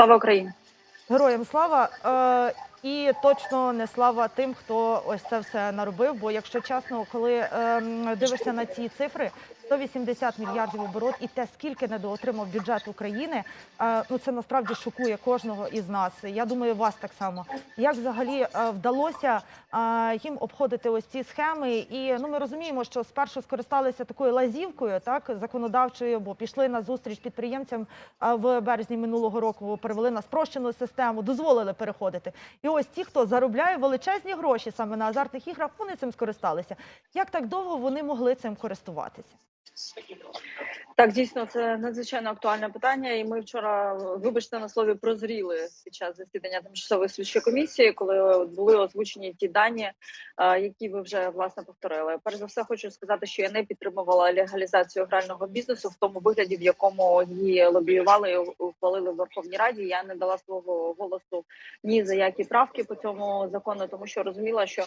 Слава Україні! Героям слава е, і точно не слава тим, хто ось це все наробив. Бо, якщо чесно, коли е, дивишся на ці цифри, 180 мільярдів оборот і те, скільки недоотримав бюджет України, е, ну це насправді шокує кожного із нас. Я думаю, вас так само. Як взагалі е, вдалося е, їм обходити ось ці схеми? І ну ми розуміємо, що спершу скористалися такою лазівкою, так законодавчою, бо пішли на зустріч підприємцям в березні минулого року перевели на спрощену систему, дозволили переходити. І ось ті, хто заробляє величезні гроші саме на азартних іграх, вони цим скористалися. Як так довго вони могли цим користуватися? Thank you. Так, дійсно, це надзвичайно актуальне питання. І ми вчора, вибачте, на слові прозріли під час засідання тимчасової слідчої комісії, коли були озвучені ті дані, які ви вже власне повторили. Перш за все, хочу сказати, що я не підтримувала легалізацію грального бізнесу в тому вигляді, в якому її лобіювали і ухвалили в Верховній Раді. Я не дала свого голосу ні за які правки по цьому закону, тому що розуміла, що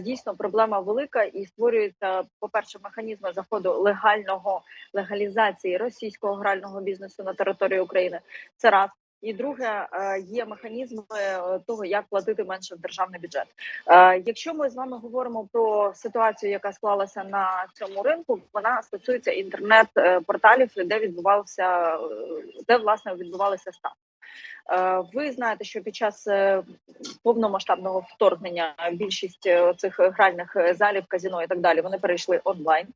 дійсно проблема велика і створюється, по перше, механізми заходу легального легалізації російського грального бізнесу на території України. Це раз. І друге, е, є механізми е, того, як платити менше в державний бюджет. Е, Якщо ми з вами говоримо про ситуацію, яка склалася на цьому ринку, вона стосується інтернет-порталів, де відбувався де власне відбувалися ставки. Ви знаєте, що під час повномасштабного вторгнення більшість цих гральних залів, казіно і так далі, вони перейшли онлайн.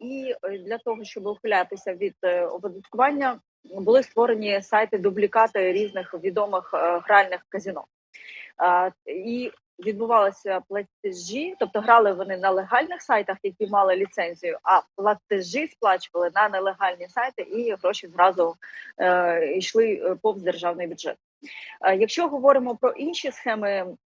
І для того, щоб ухилятися від оподаткування, були створені сайти дублікати різних відомих гральних казіно. І відбувалися платежі, тобто грали вони на легальних сайтах, які мали ліцензію, а платежі сплачували на нелегальні сайти, і гроші зразу е, йшли повз державний бюджет. Е, якщо говоримо про інші схеми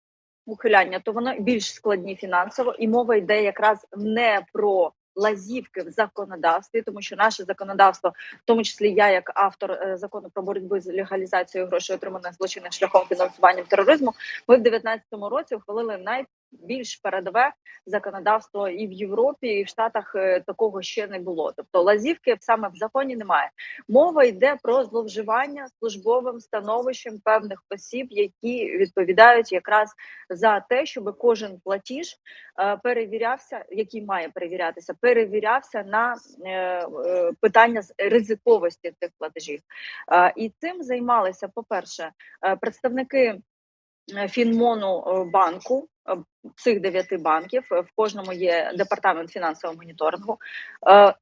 ухиляння, то воно більш складні фінансово, і мова йде якраз не про лазівки в законодавстві, тому що наше законодавство, в тому числі я, як автор е, закону про боротьбу з легалізацією грошей, отриманих злочинним шляхом фінансуванням тероризму, ми в 2019 році ухвалили най більш передове законодавство і в Європі, і в Штатах е, такого ще не було. Тобто лазівки саме в законі немає. Мова йде про зловживання службовим становищем певних осіб, які відповідають якраз за те, щоб кожен платіж е, перевірявся, який має перевірятися, перевірявся на е, питання з ризиковості цих платежів. І цим займалися, по перше, представники. Фінмону банку цих дев'яти банків в кожному є департамент фінансового моніторингу.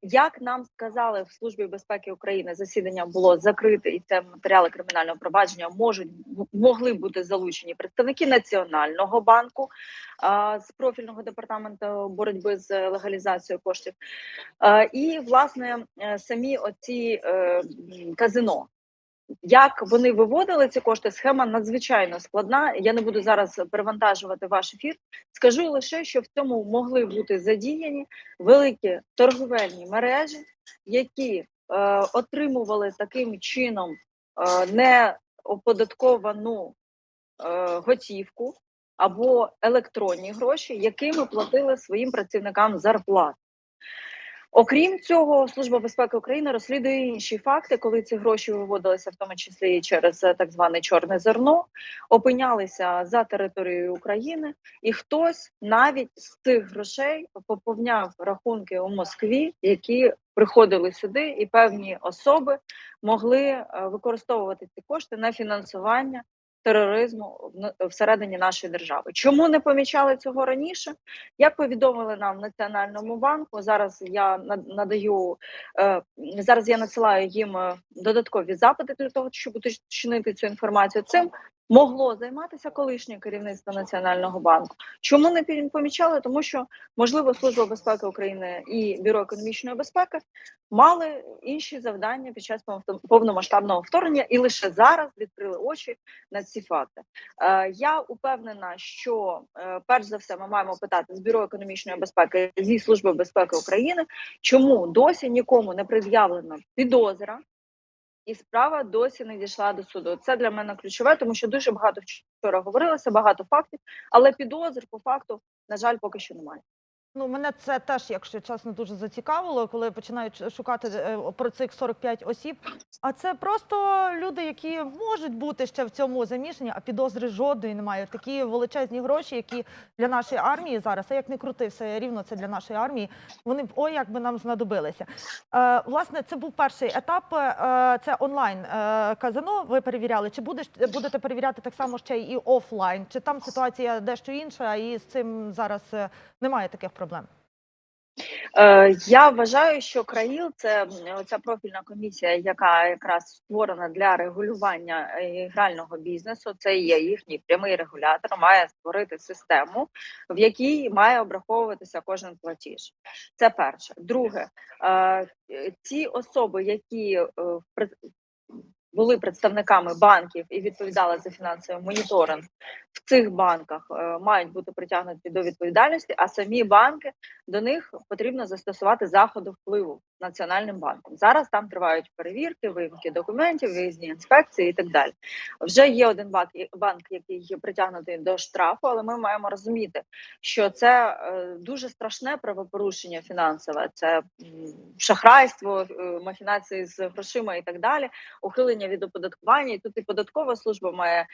Як нам сказали в службі безпеки України, засідання було закрите, і це матеріали кримінального провадження можуть могли бути залучені представники національного банку з профільного департаменту боротьби з легалізацією коштів, і власне самі оці е, казино. Як вони виводили ці кошти? Схема надзвичайно складна. Я не буду зараз перевантажувати ваш ефір. Скажу лише, що в цьому могли бути задіяні великі торговельні мережі, які е, отримували таким чином е, неоподатковану е, готівку або електронні гроші, якими платили своїм працівникам зарплату. Окрім цього, служба безпеки України розслідує інші факти, коли ці гроші виводилися, в тому числі через е, так зване чорне зерно, опинялися за територією України, і хтось навіть з цих грошей поповняв рахунки у Москві, які приходили сюди, і певні особи могли е, використовувати ці кошти на фінансування тероризму всередині нашої держави. Чому не помічали цього раніше? Як повідомили нам в Національному банку, зараз я надаю е, зараз. Я надсилаю їм е, додаткові запити для того, щоб уточнити цю інформацію. Цим могло займатися колишнє керівництво національного банку. Чому не помічали? Тому що можливо служба безпеки України і бюро економічної безпеки мали інші завдання під час повномасштабного вторгнення, і лише зараз відкрили очі на ці факти. Е, я упевнена, що е, перш за все ми маємо питати з бюро економічної безпеки зі служби безпеки України, чому досі нікому не пред'явлено підозра і справа досі не дійшла до суду. Це для мене ключове, тому що дуже багато вчора говорилося, багато фактів, але підозр по факту, на жаль, поки що немає. Ну, мене це теж, якщо чесно, дуже зацікавило, коли починають шукати е, про цих 45 осіб. А це просто люди, які можуть бути ще в цьому замішані, а підозри жодної немає. Такі величезні гроші, які для нашої армії зараз, а як не крути, все рівно це для нашої армії. Вони б ой, як би нам знадобилися. Е, власне, це був перший етап. Е, це онлайн е, казино. Ви перевіряли. Чи будеш будете перевіряти так само ще і офлайн? Чи там ситуація дещо інша, і з цим зараз е, немає таких проблем? Е, Я вважаю, що КРАїЛ це ця профільна комісія, яка якраз створена для регулювання е, грального бізнесу. Це є їхній прямий регулятор, має створити систему, в якій має обраховуватися кожен платіж. Це перше. Друге, е, ці особи, які були представниками банків і відповідали за фінансовий моніторинг в цих банках, е, мають бути притягнуті до відповідальності, а самі банки до них потрібно застосувати заходи впливу національним банком. Зараз там тривають перевірки, виїмки документів, виїзні інспекції і так далі. Вже є один банк, банк, який є притягнутий до штрафу, але ми маємо розуміти, що це е, дуже страшне правопорушення фінансове. Це шахрайство, е, махінації з грошима і так далі, ухилення від оподаткування. І тут і податкова служба має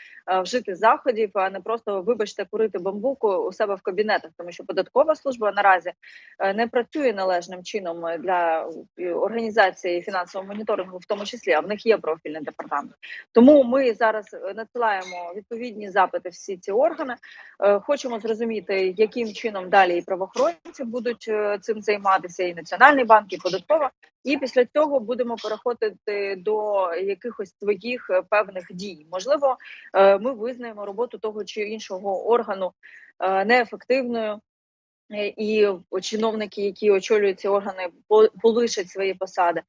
вжити заходів, а не просто вибачте курити бамбуку у себе в кабінетах, тому що податкова служба наразі е, не працює належним чином для е, організації фінансового моніторингу, в тому числі, а в них є профільний департамент. Тому ми зараз е, надсилаємо відповідні запити всі ці органи. Е, Хочемо зрозуміти, яким чином далі і правоохоронці будуть е, цим займатися, і Національний банк, і податкова. І після цього будемо переходити до якихось своїх е, певних дій. Можливо, е, ми визнаємо роботу того чи іншого органу е, неефективною. І чиновники, які очолюють ці органи, полишать свої посади.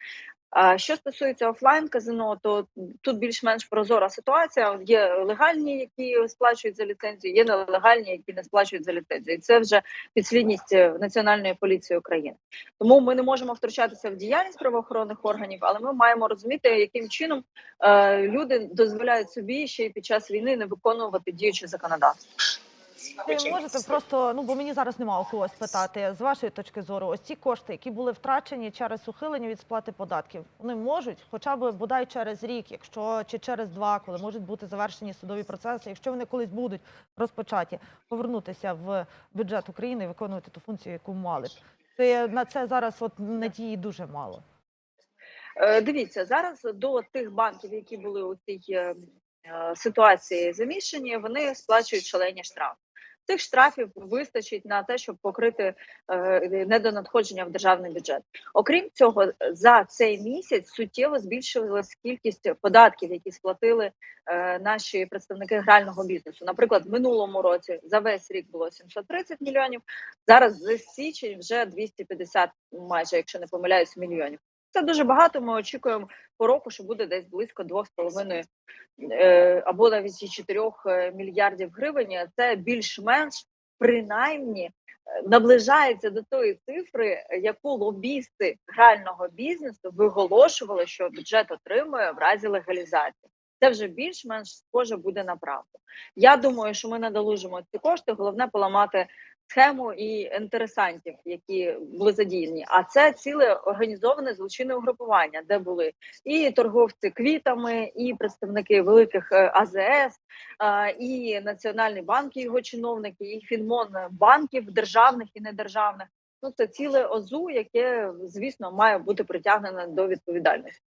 Що стосується офлайн казино, то тут більш-менш прозора ситуація. Є легальні, які сплачують за ліцензію, є нелегальні, які не сплачують за ліцензію. І це вже підслідність е, Національної поліції України. Тому ми не можемо втручатися в діяльність правоохоронних органів, але ми маємо розуміти, яким чином е, люди дозволяють собі ще й під час війни не виконувати діюче законодавство. Ви можете просто, ну бо мені зараз немає у кого спитати, з вашої точки зору, ось ці кошти, які були втрачені через ухилення від сплати податків, вони можуть, хоча б бодай через рік, якщо чи через два, коли можуть бути завершені судові процеси, якщо вони колись будуть розпочаті, повернутися в бюджет України і виконувати ту функцію, яку мали. Це на це зараз от надії дуже мало. Е, Дивіться, зараз до тих банків, які були у цій е, е, ситуації замішані, вони сплачують шалені штрафи. Цих штрафів вистачить на те, щоб покрити е, недонадходження в державний бюджет. Окрім цього, за цей місяць суттєво збільшилась кількість податків, які сплатили е, наші представники грального бізнесу. Наприклад, в минулому році за весь рік було 730 мільйонів. Зараз за січень вже 250, майже якщо не помиляюсь, мільйонів. Це дуже багато. Ми очікуємо по року, що буде десь близько 2,5 е, або навіть і 4 е, мільярдів гривень. Це більш-менш принаймні е, наближається до тої цифри, яку лобісти грального бізнесу виголошували, що бюджет отримує в разі легалізації. Це вже більш-менш схоже буде на правду. Я думаю, що ми надолужимо ці кошти. Головне поламати схему і інтересантів, які були задіяні. А це ціле організоване злочинне угрупування, де були і торговці квітами, і представники великих е, АЗС, і Національний банк, і його чиновники, і фінмон банків державних і недержавних. Ну це ціле ОЗУ, яке звісно має бути притягнене до відповідальності.